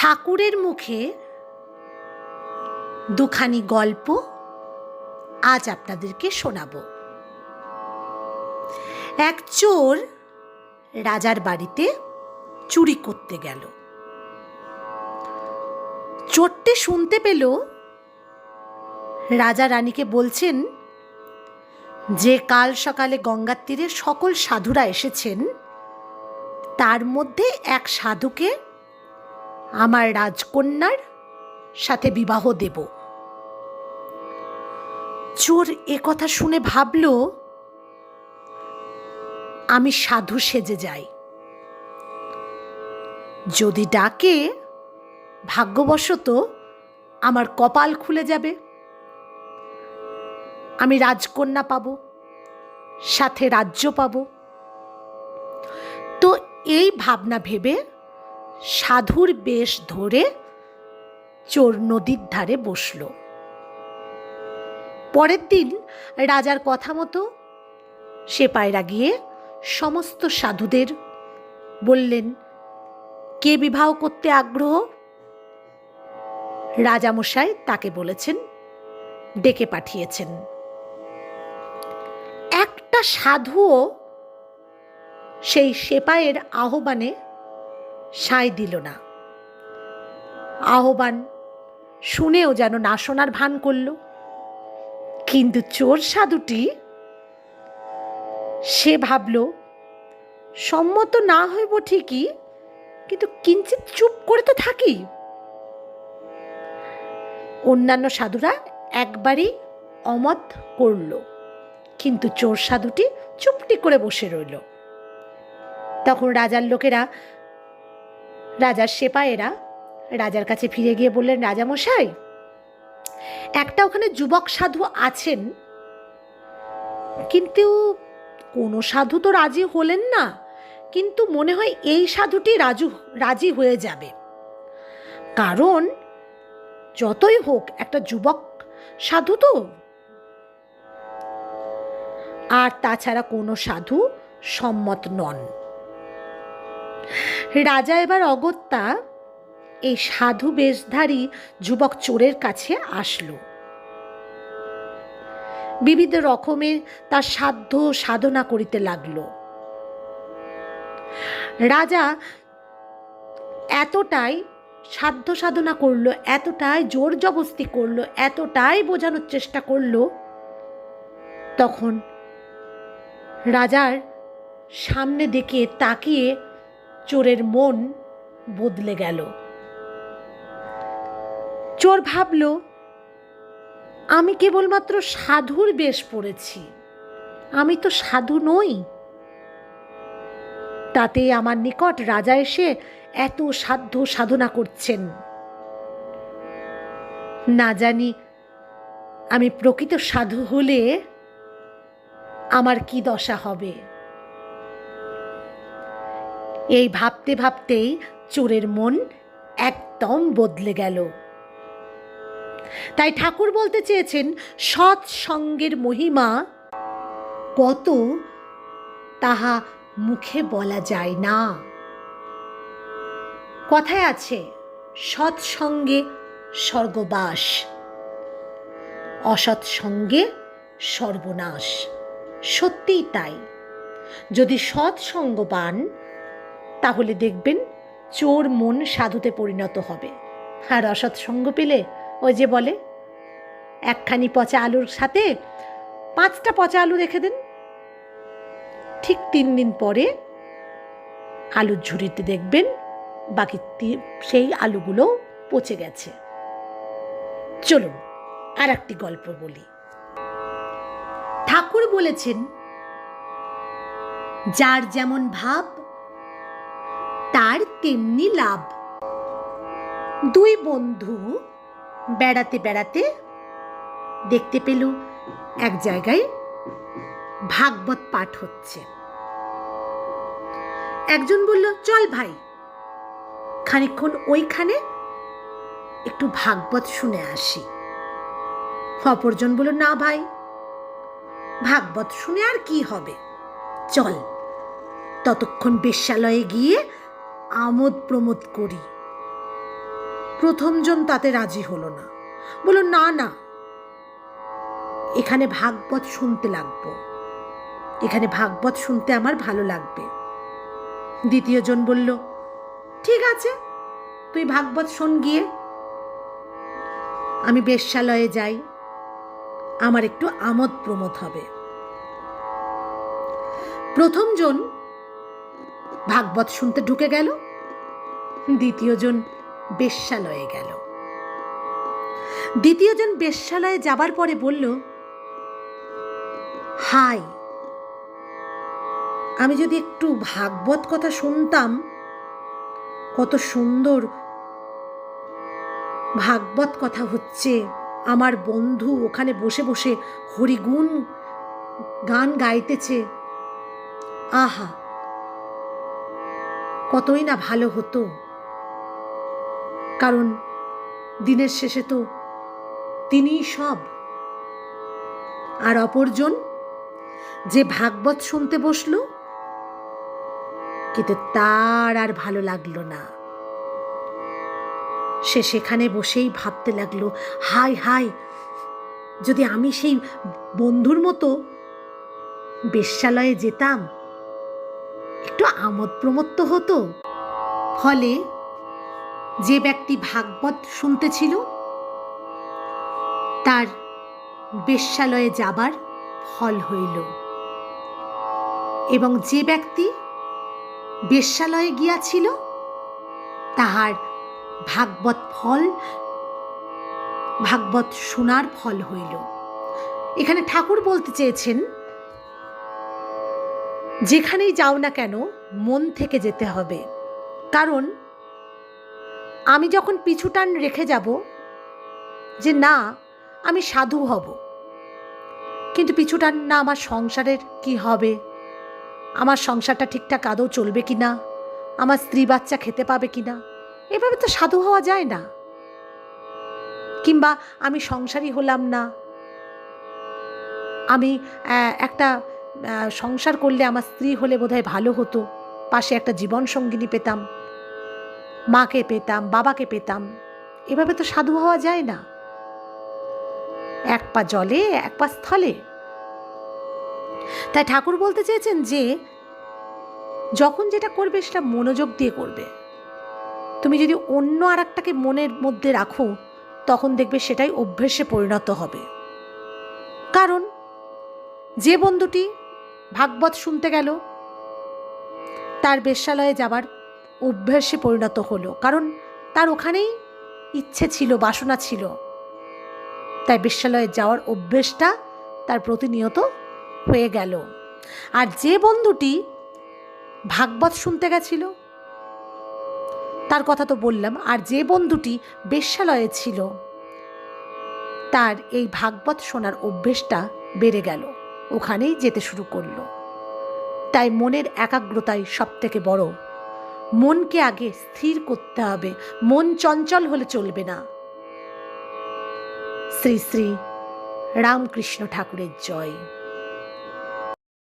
ঠাকুরের মুখে দুখানি গল্প আজ আপনাদেরকে শোনাবো। এক চোর রাজার বাড়িতে চুরি করতে গেল। চোরটে শুনতে পেল, রাজা রানীকে বলছেন, যে কাল সকালে গঙ্গার তীরে সকল সাধুরা এসেছেন, তার মধ্যে এক সাধুকে আমার রাজকন্যার সাথে বিবাহ দেব। চোর এ কথা শুনে ভাবল, আমি সাধু সেজে যাই। যদি ডাকে, ভাগ্যবশত আমার কপাল খুলে যাবে। আমি রাজকন্যা পাব, সাথে রাজ্য পাব। তো এই ভাবনা ভেবে সাধুর বেশ ধরে চোর নদীর ধারে বসল। পরের দিন রাজার কথা মতো সেপাইরা গিয়ে সমস্ত সাধুদের বললেন, কে বিবাহ করতে আগ্রহ? রাজামশাই তাকে বলেছেন, ডেকে পাঠিয়েছেন। একটা সাধুও সেই সেপাইয়ের আহ্বানে সায় দিল না। আহ্বান শুনেও যেন না শোনার ভান করল। কিন্তু চোর সাধুটি সে ভাবল, সম্মত না হইব ঠিকই, কিন্তু কিঞ্চিত চুপ করে তো থাকি। অন্যান্য সাধুরা একবারই অমত করল, কিন্তু চোর সাধুটি চুপটি করে বসে রইল। তখন রাজার লোকেরা রাজার সেপায়েরা। রাজার কাছে ফিরে গিয়ে বললেন, রাজামশাই, একটা ওখানে যুবক সাধু আছেন। কিন্তু কোনো সাধু তো রাজি হলেন না। কিন্তু মনে হয় এই সাধুটি রাজু, রাজি হয়ে যাবে। কারণ যতই হোক, একটা যুবক সাধু তো। আর তাছাড়া কোনো সাধু সম্মত নন। রাজা এবার অগত্যা এই সাধু বেশধারী যুবক চোরের কাছে আসলো। বিবিধ রকমের তার সাধ্য সাধনা করিতে লাগল। রাজা এতটাই সাধ্য সাধনা করল, এতটাই জোর জবস্তি করল, এতটাই বোঝানোর চেষ্টা করল, তখন রাজার সামনে দেখে তাকিয়ে চোরের মন বদলে গেল। চোর ভাবল, আমি কেবলমাত্র সাধুর বেশ পড়েছি। আমি তো সাধু নই। তাতে আমার নিকট রাজা এসে এত সাধ্য সাধনা করছেন। না জানি আমি প্রকৃত সাধু হলে আমার কি দশা হবে? এই ভাবতে ভাবতেই চোরের মন একদম বদলে গেল। তাই ঠাকুর বলতে চেয়েছেন, সৎ সঙ্গের মহিমা কত তাহা মুখে বলা যায় না। কথায় আছে, সৎ সঙ্গে স্বর্গবাস, অসৎ সঙ্গে সর্বনাশ। সত্যিই তাই। যদি সৎ সঙ্গ পান তাহলে দেখবেন চোর মন সাধুতে পরিণত হবে। আর অসৎ সঙ্গ পেলে ওই যে বলে, একখানি পচা আলুর সাথে পাঁচটা পচা আলু রেখে দেন। ঠিক তিন দিন পরে আলুর ঝুড়িতে দেখবেন বাকি সেই আলুগুলো পচে গেছে। চলুন আর একটি গল্প বলি। ঠাকুর বলেছেন, যার যেমন ভাব তার তেমনি লাভ। দুই বন্ধু বেড়াতে বেড়াতে দেখতে পেল এক জায়গায় ভাগবত পাঠ হচ্ছে। একজন বলল, চল ভাই। খানিক্ষণ ওইখানে একটু ভাগবত শুনে আসি। অপরজন বলল, না ভাই, ভাগবত শুনে আর কি হবে? চল। ততক্ষণ বেশ্যালয়ে গিয়ে আমোদ প্রমোদ করি। প্রথমজন তাতে রাজি হলো না। বলল, না না। এখানে ভাগবত শুনতে লাগবো। এখানে ভাগবত শুনতে আমার ভালো লাগবে। দ্বিতীয়জন বলল, ঠিক আছে, তুই ভাগবত শোন গিয়ে। আমি বেশ্যালয়ে যাই। আমার একটু আমোদ প্রমোদ হবে। প্রথমজন ভাগবত শুনতে ঢুকে গেল। দ্বিতীয়জন বেশ্যালয়ে গেল। দ্বিতীয়জন বেশ্যালয়ে যাবার পরে বলল, হাই, আমি যদি একটু ভাগবত কথা শুনতাম, কত সুন্দর ভাগবত কথা হচ্ছে। আমার বন্ধু ওখানে বসে বসে হরিগুণ গান গাইতেছে। আহা কতই না ভালো হতো। কারণ দিনের শেষে তো তিনিই সব। আর অপরজন যে ভাগবত শুনতে বসল, কিন্তু তার আর ভালো লাগল না। সে সেখানে বসেই ভাবতে লাগল হাই হাই যদি আমি সেই বন্ধুর মতো বেশ্যালয়ে যেতাম একটু আমোদ প্রমোদ তো হতো। ফলে যে ব্যক্তি ভাগবত শুনতেছিল, তার বেশ্যালয়ে যাবার ফল হইল। এবং যে ব্যক্তি বেশ্যালয়ে গিয়াছিল, তাহার ভাগবত ফল, ভাগবত শোনার ফল হইল। এখানে ঠাকুর বলতে চেয়েছেন যেখানেই যাও না কেন, মন থেকে যেতে হবে। কারণ, আমি যখন পিছুটান রেখে যাব, যে না, আমি সাধু হব। কিন্তু পিছুটান না আমার সংসারের কি হবে? আমার সংসারটা ঠিকঠাক আদৌ চলবে কি না? আমার স্ত্রী বাচ্চা খেতে পাবে কি না? এভাবে তো সাধু হওয়া যায় না। কিংবা আমি সংসারই হলাম না। আমি একটা সংসার করলে আমার স্ত্রী হলে বোধহয় ভালো হতো। পাশে একটা জীবন সঙ্গিনী পেতাম, মাকে পেতাম, বাবাকে পেতাম। এভাবে তো সাধু হওয়া যায় না। এক পা জলে, এক পা স্থলে। তাই ঠাকুর বলতে চেয়েছেন যে, যখন যেটা করবে সেটা মনোযোগ দিয়ে করবে। তুমি যদি অন্য আর একটাকে মনের মধ্যে রাখো, তখন দেখবে সেটাই অভ্যেসে পরিণত হবে। কারণ যে বন্ধুটি ভাগবত শুনতে গেল। তার বেশ্যালয়ে যাবার অভ্যাসে পরিণত হলো, কারণ তার ওখানেই ইচ্ছে ছিল, বাসনা ছিল। তাই বেশ্যালয়ে যাওয়ার অভ্যেসটা তার প্রতিনিয়ত হয়ে গেল। আর যে বন্ধুটি ভাগবত শুনতে গেছিল, তার কথা তো বললাম, আর যে বন্ধুটি বেশ্যালয়ে ছিল, তার এই ভাগবত শোনার অভ্যেসটা বেড়ে গেল। ওখানেই যেতে শুরু করল। তাই মনের একাগ্রতাই সব থেকে বড়। মনকে আগে স্থির করতে হবে, মন চঞ্চল হলে চলবে না। শ্রী শ্রী রামকৃষ্ণ ঠাকুরের জয়।